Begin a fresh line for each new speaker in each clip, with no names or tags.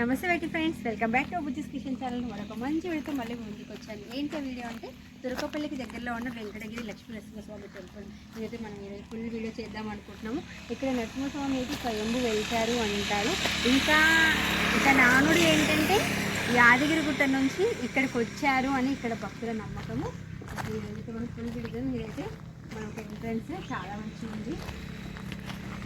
నమస్తే wait friends welcome back to Bujjis Kishan channel. మరొక మంచి వీడియోతో మళ్ళీ ముందుకు వచ్చాను. ఏంటి వీడియో అంటే దుర్గపల్లికి దగ్గరలో ఉన్న వెంకటగిరి లక్ష్మీ నరసింహస్వామి టెంపుల్. ఇదైతే మనం ఈరోజు ఫుల్ వీడియో చేద్దాం అనుకుంటున్నాము. ఇక్కడ నరసింహస్వామి అయితే స్వయంభు వెళ్తారు అంటారు. ఇంకా ఇంకా నానుడు ఏంటంటే యాదగిరి గుట్ట నుంచి ఇక్కడికి వచ్చారు అని ఇక్కడ భక్తుల నమ్మకము. ఇదైతే మనం ఫుల్ వీడియో మీరైతే మనకు ఎంట్రన్స్ చాలా మంచిగా ఉంది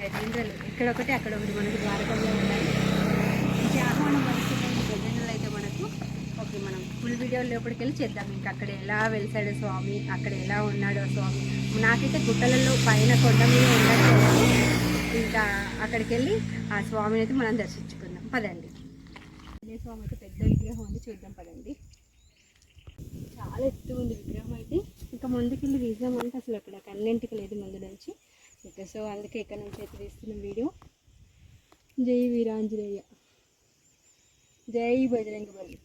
గజేంద్రలు ఇక్కడ ఒకటి అక్కడ ఒకటి మనకు ద్వారకంలో ఉన్నాయి. ఈ ఆహ్వానం పలుకుతున్న అయితే మనకు ఓకే మనం ఫుల్ వీడియో లోపలికి వెళ్ళి చేద్దాం ఇంకా అక్కడ ఎలా వెలిసాడో స్వామి అక్కడ ఎలా ఉన్నాడో స్వామి నాకైతే గుట్టలలో పైన కొండ మీద ఉన్నట్టు ఇంకా అక్కడికి వెళ్ళి ఆ స్వామిని అయితే మనం దర్శించుకుందాం. పదండి. స్వామి అయితే పెద్ద విగ్రహం ఉంది చూద్దాం పదండి. చాలా ఎత్తు ఉంది విగ్రహం అయితే ఇంకా ముందుకెళ్ళి తీద్దామంటే అసలు అక్కడ కన్నెంటికి లేదు ముందు నుంచి ఇంకా సో అందుకే ఇక్కడ నుంచి అయితే తీస్తున్న వీడియో జై వీరాంజనేయ జై బజరంగ బలి.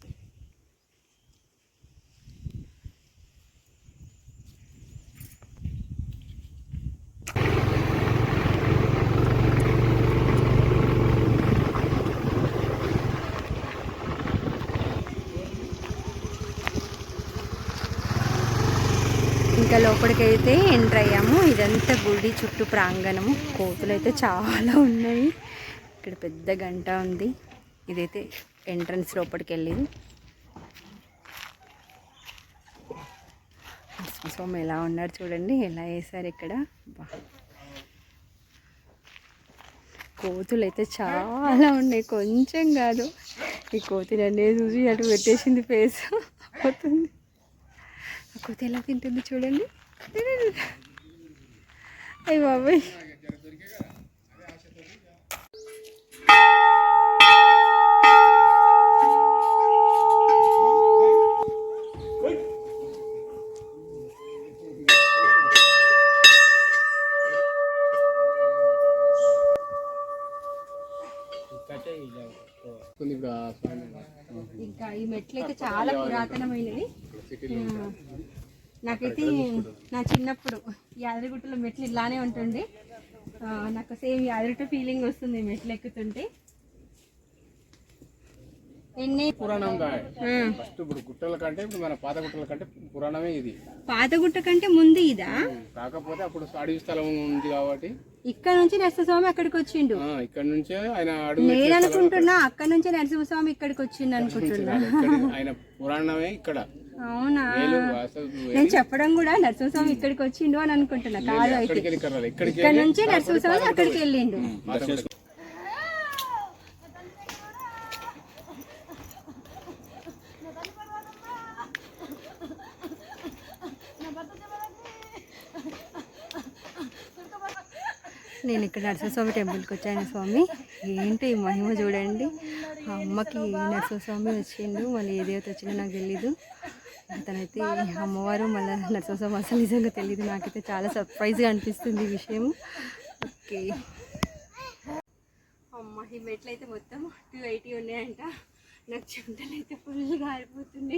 ఇంకా లోపలికి అయితే ఎంటర్ అయ్యాము. ఇదంతా గుడి చుట్టూ ప్రాంగణము. కోతులు అయితే చాలా ఉన్నాయి. ఇక్కడ పెద్ద గంట ఉంది. ఇదైతే ఎంట్రన్స్ లోపలికి వెళ్ళింది స్వామి ఎలా ఉన్నారు చూడండి ఎలా వేశారు ఇక్కడ. కోతులు అయితే చాలా ఉన్నాయి కొంచెం కాదు. ఈ కోతులు అన్నీ చూసి అటు పెట్టేసింది ఫేస్ పోతుంది ఆ కోతి ఎలా తింటుంది చూడండి. అయ్యి బాబాయ్. ఇంకా ఈ మెట్లు అయితే చాలా పురాతనమైనవి. నాకైతే నా చిన్నప్పుడు యాదగిరిగుట్టలో మెట్లు ఇలానే ఉంటుండే. ఆ, నాకు సేమ్ యాదగిరిగుట్ట ఫీలింగ్ వస్తుంది మెట్లు ఎక్కుతుంటే. ఆ,
ఫస్ట్ ఇప్పుడు గుట్టల కంటే ఇప్పుడు మన పాత గుట్టల కంటే పురాణమే ఇది.
పాత గుట్ట కంటే ముందు ఇదా?
కాకపోతే అప్పుడు అడవి స్థలం ఉంది కాబట్టి.
ఇక్కడ నుంచి నరసింహస్వామి అక్కడికి వచ్చిండు.
ఇక్కడ నుంచే ఆయన
నేను అనుకుంటున్నా అక్కడ. నుంచే నరసింహస్వామి ఇక్కడికి వచ్చిండు అనుకుంటున్నా.
ఆయన పురాణమే ఇక్కడ.
అవునా? నేను చెప్పడం కూడా నరసింహస్వామి ఇక్కడికి వచ్చిండు అని అనుకుంటున్నా. కాదు అయితే.
ఇక్కడ
నుంచి నరసింహస్వామి అక్కడికి వెళ్ళిండు. నేను ఇక్కడ నరసింహస్వామి టెంపుల్కి వచ్చాను స్వామి. ఏంటి ఈ మహిమ చూడండి. ఆ అమ్మకి నరసింహస్వామి వచ్చిండు. మళ్ళీ ఏ దేవత వచ్చిందో నాకు తెలీదు. అతనైతే అమ్మవారు మళ్ళీ నరసింహస్వామి అసలు నిజంగా తెలియదు నాకైతే చాలా సర్ప్రైజ్గా అనిపిస్తుంది ఈ విషయం ఓకే. అమ్మ ఈ మెట్లు అయితే మొత్తం టూ ఎయిటీ ఉన్నాయంట. నాకు చెమటలు అయితే ఫుల్గా ఆరిపోతుంది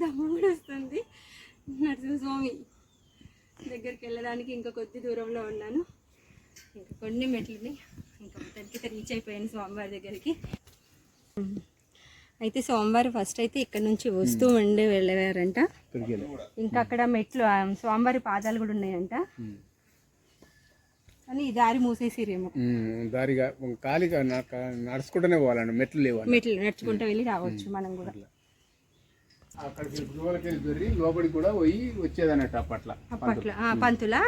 దమ్ము కూడా వస్తుంది. నరసింహస్వామి దగ్గరికి వెళ్ళడానికి ఇంకా కొద్ది దూరంలో ఉన్నాను. ఇంకా కొన్ని మెట్లని ఇంకా మొత్తానికి రీచ్ అయిపోయాను స్వామివారి దగ్గరికి. అయితే సోమవారం ఫస్ట్ అయితే ఇక్కడ నుంచి వస్తూ ఉండి వెళ్ళేవారంట. ఇంకా అక్కడ మెట్లు ఆ, స్వామివారి పాదాలు కూడా ఉన్నాయంట. కానీ దారి మూసేసిరేమో.
దారిగా ఖాళీగా నడుచుకుంటూనే పోవాలండి మెట్లు లేవాలి
మెట్లు నడుచుకుంటూ వెళ్ళి రావచ్చు మనం కూడా.
అక్కడ లోపలికి కూడా పోయి వచ్చేదన్నట్టు అప్పట్లో
అప్పట్లో పంతులా.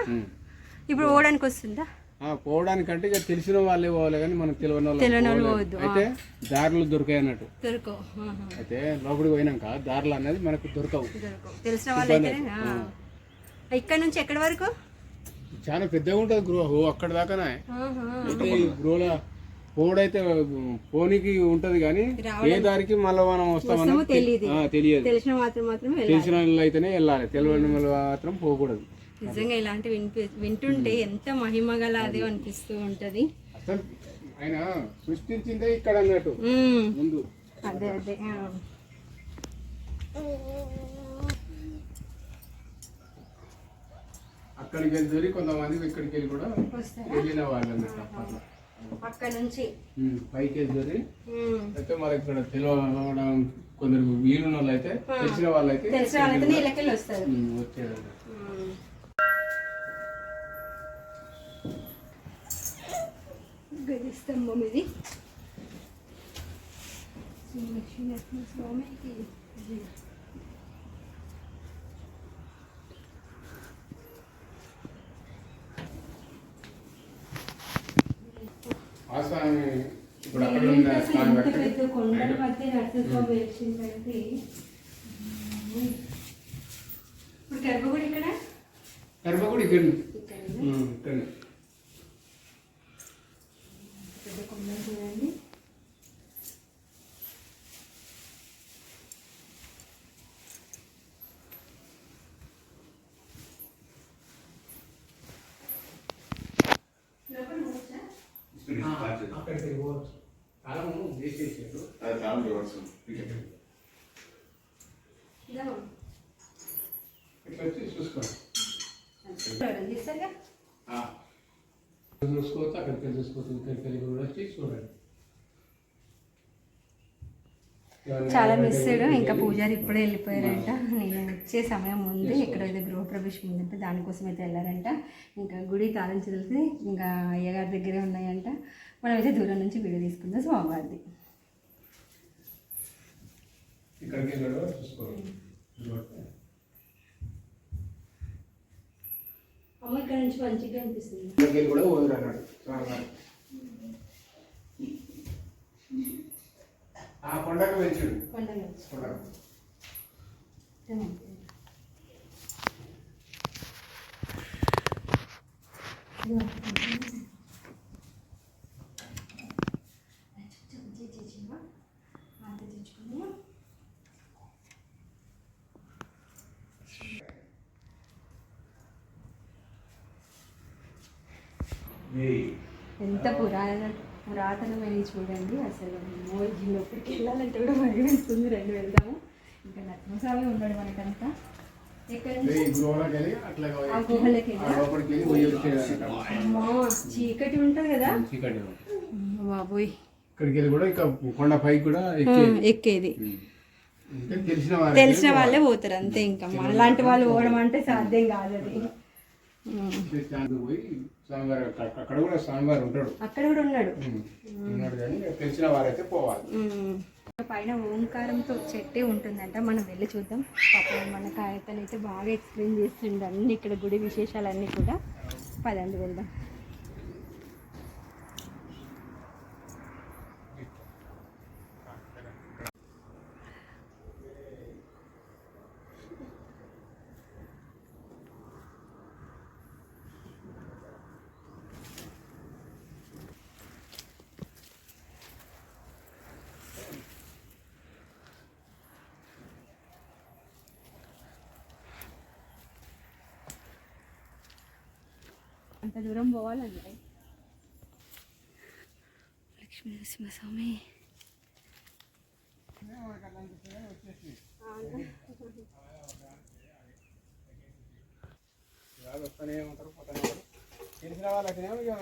ఇప్పుడు ఓడానికి వస్తుందా?
పోవడానికంటే ఇక తెలిసిన వాళ్ళే పోవాలి కానీ మనకు తెలియని వాళ్ళు. అయితే దారులు దొరికాయి అన్నట్టు. అయితే లోపలికి పోయినాక దారులు అనేది మనకు దొరకవు.
తెలిసిన ఇక్కడ నుంచి ఎక్కడి వరకు?
చాలా పెద్దగా ఉంటుంది గృహ. అక్కడ దాకానే. అయితే ఈ గృహల పోవడైతే పోనీకి ఉంటది కానీ ఏ దారికి మళ్ళీ మనం వస్తామని
వస్తామో తెలియదు. తెలిసిన
వాళ్ళు అయితేనే వెళ్ళాలి. తెలియని వాళ్ళు మాత్రం పోకూడదు.
నిజంగా ఇలాంటి వినిపి వింటుంటే ఎంత మహిమ గల అదే. అనిపిస్తూ ఉంటది.
ఆయన సృష్టించిందే ఇక్కడ అన్నట్టు. ముందు.
అదే అదే.
అక్కడికి వెళ్ళి కొంతమంది ఇక్కడికి వెళ్ళి కూడా వెళ్ళిన వాళ్ళు అన్నట్టు అప్పట్లో
అక్కడ నుంచి.
పైకి
ఉమ్.
అయితే మనకి ఇక్కడ తెలియడం కొందరు వీలున్న వాళ్ళు అయితే తెలిసిన వాళ్ళు అయితే
తెలిసిన వస్తారు.
వచ్చేదండి.
గది స్తంభం ఇది శ్రీ లక్ష్మీ స్వామికి పెద్ద కొండల మధ్య నరసింహస్వామి వెలిసిందంటే ఇప్పుడు గర్భగుడి ఇక్కడ
గర్భగుడి ఇక్కడ
ఇక్కడ
ఇక్కడ
పెద్ద కొండలు చూడండి లోపల పోవచ్చా?
అక్కడికి పోవచ్చు కాలం వేసేసారు
ఇదా?
ఇట్లా వచ్చి చూసుకోండి
ఎవరైనా చేస్తారుగా?
చూసుకోవచ్చు అక్కడికి వెళ్ళి చూసుకోవచ్చు ఇక్కడికి వెళ్ళి కూడా వచ్చి చూడండి.
చాలా మిస్ అయ్యాడు ఇంకా పూజారి ఇప్పుడే వెళ్ళిపోయారంట. నేను వచ్చే సమయం ముందు ఇక్కడ ఏదో గృహప్రవేశం ఉందంటే దానికోసం అయితే వెళ్ళారంట. ఇంకా గుడి తాళం చెల్లితే ఇంకా అయ్యగారి దగ్గరే ఉన్నాయంట. మనం అయితే దూరం నుంచి వీడియో తీసుకుందాం స్వామివారిది.
ఇక్కడికి కూడా చూసుకోవాలి
అమ్మ ఇక్కడ నుంచి మంచిగా అనిపిస్తుంది.
వెళ్ళి కూడా పోదురు అన్నాడు. స్వామివారు ఆ కొండకు వెళ్చాడు
కొండ నుంచి.
కొండకు.
ఎంత పురాణ పురాతనమైన చూడండి. అసలు మోజీ లోపలికి వెళ్ళాలంటే కూడా భయం వేస్తుంది రెండు వెళ్దాము. ఇంకా నరసింహస్వామి ఉన్నాడు మనకంతా. చీకటి ఉంటుంది కదా. బాబోయ్.
ఇక్కడికి వెళ్ళి కూడా ఇక ఎక్కేది. తెలిసిన
వాళ్ళే పోతారు అంతే ఇంకా. మనలాంటి వాళ్ళు పోవడం అంటే సాధ్యం కాదు అది.
అక్కడ- కూడా స్వామివారు ఉంటాడు.
అక్కడ కూడా ఉన్నాడు.
ఉన్నాడు కానీ తెలిసిన వారైతే పోవాలి.
పైన ఓంకారంతో చెట్టే ఉంటుందంట. మనం వెళ్ళి చూద్దాం. పాపం మన అయితే బాగా ఎక్స్ప్లెయిన్ చేస్తుండే అన్ని ఇక్కడ గుడి విశేషాలన్నీ కూడా. పదండి వెళ్దాం. అంత దూరం పోవాలంటే. లక్ష్మీ నరసింహస్వామి.
ఇవాళ వస్తూనే ఉంటారు పోతూనే ఉంటారు తెలిసిన ఇక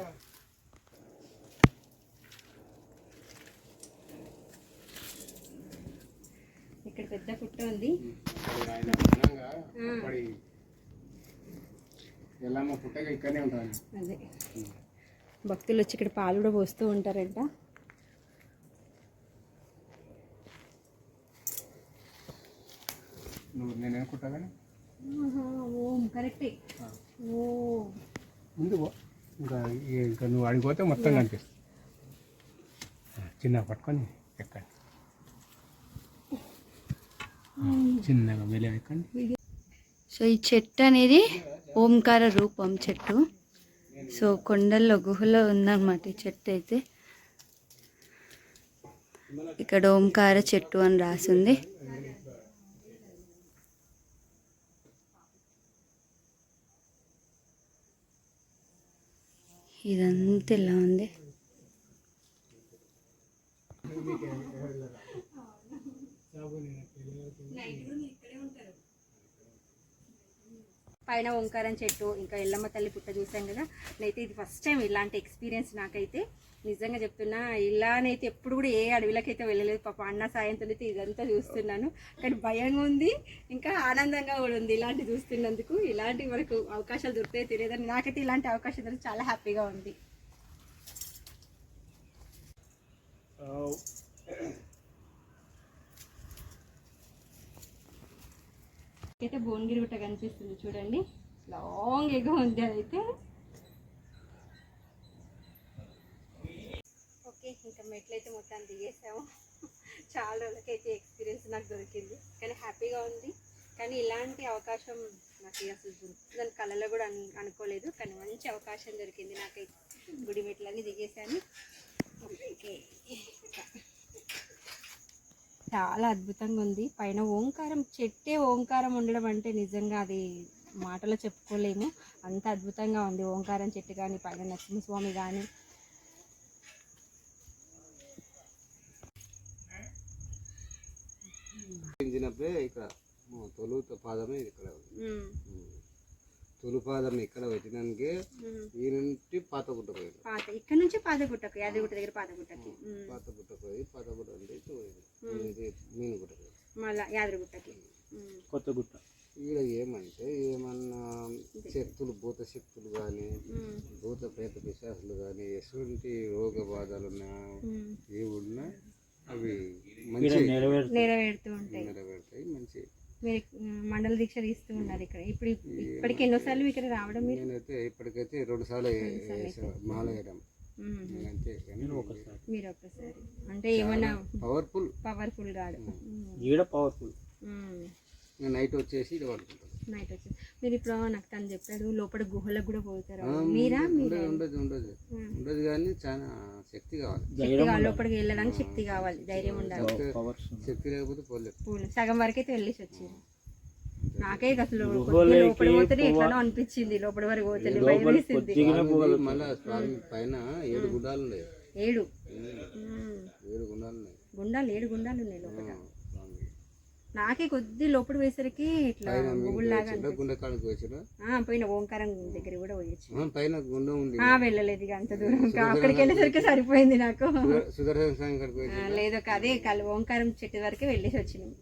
ఇక్కడ పెద్ద పుట్ట ఉంది
అది ఆయన ఘనంగా అప్పటి ఎల్లమ్మ పుట్టగా ఇక్కడనే ఉంటాను
అదే. భక్తులు వచ్చి ఇక్కడ పాలు కూడా పోస్తూ ఉంటారంట.
నువ్వు నేను అనుకుంటా కానీ
ఓం కరెక్టే. ఓ.
ముందు పో. ఇంకా ఇంకా నువ్వు అడిగిపోతే మొత్తం కనిపిస్తుంది. చిన్న పట్టుకొని ఎక్కండి. చిన్నగా మెలి ఎక్కండి.
సో ఈ చెట్టు అనేది ఓంకార రూపం చెట్టు. సో కొండల్లో గుహలో ఉందన్నమాట ఈ చెట్టు అయితే. ఇక్కడ ఓంకార చెట్టు అని రాసింది. ఇదంతా ఇలా ఉంది. పైన ఓంకారం చెట్టు ఇంకా ఎల్లమ్మ తల్లి పుట్ట చూసాం కదా. నేనైతే ఇది ఫస్ట్ టైం ఇలాంటి ఎక్స్పీరియన్స్ నాకైతే నిజంగా చెప్తున్నా. ఇలానైతే ఎప్పుడు కూడా ఏ అడవిలకైతే వెళ్ళలేదు. పాప అన్న సాయంతో అయితే ఇదంతా చూస్తున్నాను. కానీ భయంగా ఉంది ఇంకా ఆనందంగా కూడా ఉంది ఇలాంటి చూస్తున్నందుకు. ఇలాంటి మనకు అవకాశాలు దొరికితే తెలియదని నాకైతే ఇలాంటి అవకాశం దొరికి చాలా హ్యాపీగా ఉంది. అయితే భువనగిరి గుట్ట కనిపిస్తుంది చూడండి. లాంగ్ ఎగో ఉంది అదైతే. ఓకే ఇంకా మెట్లయితే మొత్తం దిగేసాము. చాలా రోజులకైతే ఎక్స్పీరియన్స్ నాకు దొరికింది. కానీ హ్యాపీగా ఉంది. కానీ ఇలాంటి అవకాశం నాకు అసలు దొరుకుతుందని కళలో కూడా అనుకోలేదు. కానీ మంచి అవకాశం దొరికింది నాకైతే. గుడి మెట్లన్నీ దిగేసాను. ఓకే. చాలా అద్భుతంగా ఉంది. పైన ఓంకారం చెట్టే ఓంకారం ఉండడం అంటే నిజంగా అది మాటలో చెప్పుకోలేము. అంత అద్భుతంగా ఉంది. ఓంకారం చెట్టు కానీ పైన నరసింహస్వామి కానీ.
ఇక్కడ ఆ, తొలు పాదమే ఇక్కడ ఉంది. ఉమ్. తొలి పాదం ఇక్కడ పెట్టినానికి ఈ నుండి పాత గుట్ట పోయింది.
పాత ఇక్కడ నుంచి పాతగుట్టకు యాదగిరిగుట్ట దగ్గర పాతగుట్టకి ఉమ్.
పాత గుట్ట పోయి పాత గుట్ట అంటే ఇది మీను గుట్ట పోయింది.
మళ్ళా యాదగిరిగుట్టకి ఉమ్.
కొత్త గుట్ట.
ఇక్కడ ఏమంటే ఏమన్నా శక్తులు భూత శక్తులు కానీ. భూత ప్రేత పిశాసులు కానీ ఎటువంటి రోగ బాధలు ఉన్నా. ఏ ఉన్నా అవి మంచి
నెరవేరు
నెరవేరుతూ ఉంటాయి.
నెరవేరుతాయి మంచి
మీరు మండల దీక్ష తీస్తూ ఉన్నారు ఇక్కడ. ఇప్పుడు ఇప్పటికి ఎన్నోసార్లు ఇక్కడ రావడం మీరు?
నేనైతే ఇప్పటికైతే రెండు సార్లు మాల వేయడం.
ఒకసారి.
మీరు ఒక్కసారి అంటే ఏమన్నా
పవర్ఫుల్
పవర్ఫుల్ కాదు.
ఈడ పవర్ఫుల్
నైట్ వచ్చేసి ఇది పడుకుంటాను.
నైట్ వచ్చి. మీరు ఇప్పుడు నాకు తను చెప్పాడు లోపల గుహలకు కూడా పోతారు? మీరా మీరా?
ఉండదు ఉండదు ఉండదు. కానీ చాలా శక్తి కావాలి.
శక్తి కావాలి లోపలికి వెళ్ళడానికి శక్తి కావాలి ధైర్యం ఉండాలి.
శక్తి లేకపోతే పోలేదు
పూలు. సగం వరకు అయితే వెళ్ళేసి వచ్చింది. నాకే అసలు లోపల పోతే ఎట్లనో అనిపించింది లోపల వరకు పోతే భయం వేసింది.
స్వామిది మళ్ళా స్వామి పైన ఏడు గుండాలు ఉన్నాయి.
ఏడు.
ఉమ్,
ఉమ్.
ఏడు గుండాలు ఉన్నాయి.
గుండాలు ఏడు గుండాలు ఉన్నాయి లోపల. నాకే కొద్ది లోపల పోయేసరికి ఇట్లా ఆ, పోయిన ఓంకారం దగ్గర కూడా పోయొచ్చు.
పైన గుండె ఉంది.
ఆ వెళ్ళలేదు ఇక అంత దూరం. అక్కడికి వెళ్ళేసరికి సరిపోయింది నాకు. లేదు ఒక అదే కల్ ఓంకారం చెట్టు వరకే వెళ్ళేసి వచ్చినాం.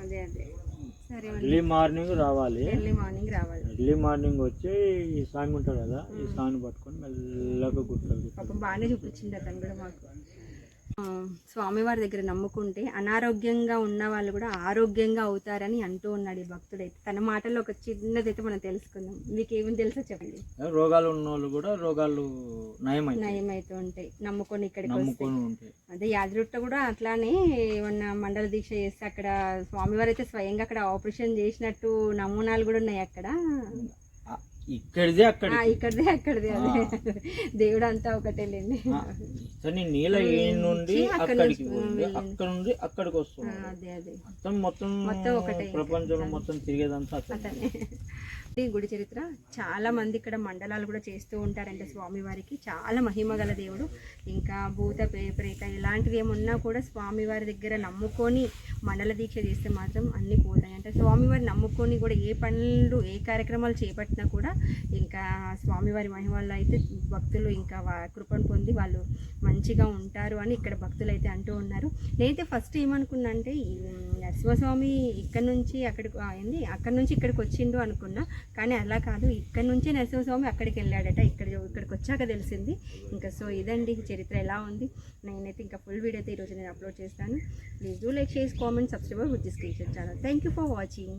అదే అదే.
ఎర్లీ మార్నింగ్ రావాలి.
ఎర్లీ మార్నింగ్ రావాలి.
ఎర్లీ మార్నింగ్ వచ్చి ఈ స్వామి ఉంటాడు కదా ఈ స్వామిని పట్టుకొని మెల్లగా గుట్టలు
పాపం బాగానే చూపించింది అతను కూడా మాకు. స్వామివారి దగ్గర నమ్ముకుంటే అనారోగ్యంగా ఉన్న వాళ్ళు కూడా ఆరోగ్యంగా అవుతారని అంటూ ఉన్నాడు ఈ భక్తుడైతే తన మాటల్లో ఒక చిన్నదైతే మనం తెలుసుకుందాం. మీకు ఏమని తెలుసో చెప్పండి.
రోగాలు ఉన్న వాళ్ళు కూడా రోగాలు నయమై
నయం అవుతూ ఉంటాయి. నమ్ముకొని ఇక్కడికి అదే యాదరుట్ట కూడా అట్లానే ఏమన్నా మండల దీక్ష చేస్తే అక్కడ స్వామివారు అయితే స్వయంగా అక్కడ ఆపరేషన్ చేసినట్టు నమూనాలు కూడా ఉన్నాయి అక్కడ.
ఇక్కడిదే అక్కడి
ఇక్కడిదే అక్కడిదే అదే. దేవుడు అంతా ఒకటేలేండి
ఇతని నీళ్ళ ఏ నుండి
అక్కడి
అక్కడికి. అక్కడ నుండి అక్కడికి వస్తుంది. మొత్తం మొత్తం. ప్రపంచంలో మొత్తం తిరిగేదంతా అతనే.
ఈ గుడి చరిత్ర చాలా మంది ఇక్కడ మండలాలు కూడా చేస్తూ ఉంటారంటే స్వామివారికి. చాలా మహిమ గల దేవుడు. ఇంకా భూత ప్రేత ఇలాంటివి ఏమున్నా కూడా స్వామివారి దగ్గర నమ్ముకొని మండల దీక్ష చేస్తే మాత్రం అన్నీ పోతాయి అంటే స్వామివారి నమ్ముకొని కూడా ఏ పనులు ఏ కార్యక్రమాలు చేపట్టినా కూడా ఇంకా స్వామివారి మహిమ వల్ల అయితే భక్తులు ఇంకా కృపను పొంది వాళ్ళు మంచిగా ఉంటారు అని ఇక్కడ భక్తులు అయితే అంటూ ఉన్నారు. నేనైతే ఫస్ట్ ఏమనుకున్నా అంటే నరసింహస్వామి ఇక్కడ నుంచి అక్కడికి అయింది ఏంది? అక్కడ నుంచి ఇక్కడికి వచ్చిండు అనుకున్నా. కానీ అలా కాదు. ఇక్కడ నుంచే నరసింహస్వామి అక్కడికి వెళ్ళాడట. ఇక్కడ ఇక్కడికి వచ్చాక తెలిసింది. ఇంకా సో ఇదండి చరిత్ర ఎలా ఉంది. నేనైతే ఇంకా ఫుల్ వీడియో అయితే ఈరోజు నేను అప్లోడ్ చేస్తాను. Please do like share comment subscribe with this creation channel thank you for watching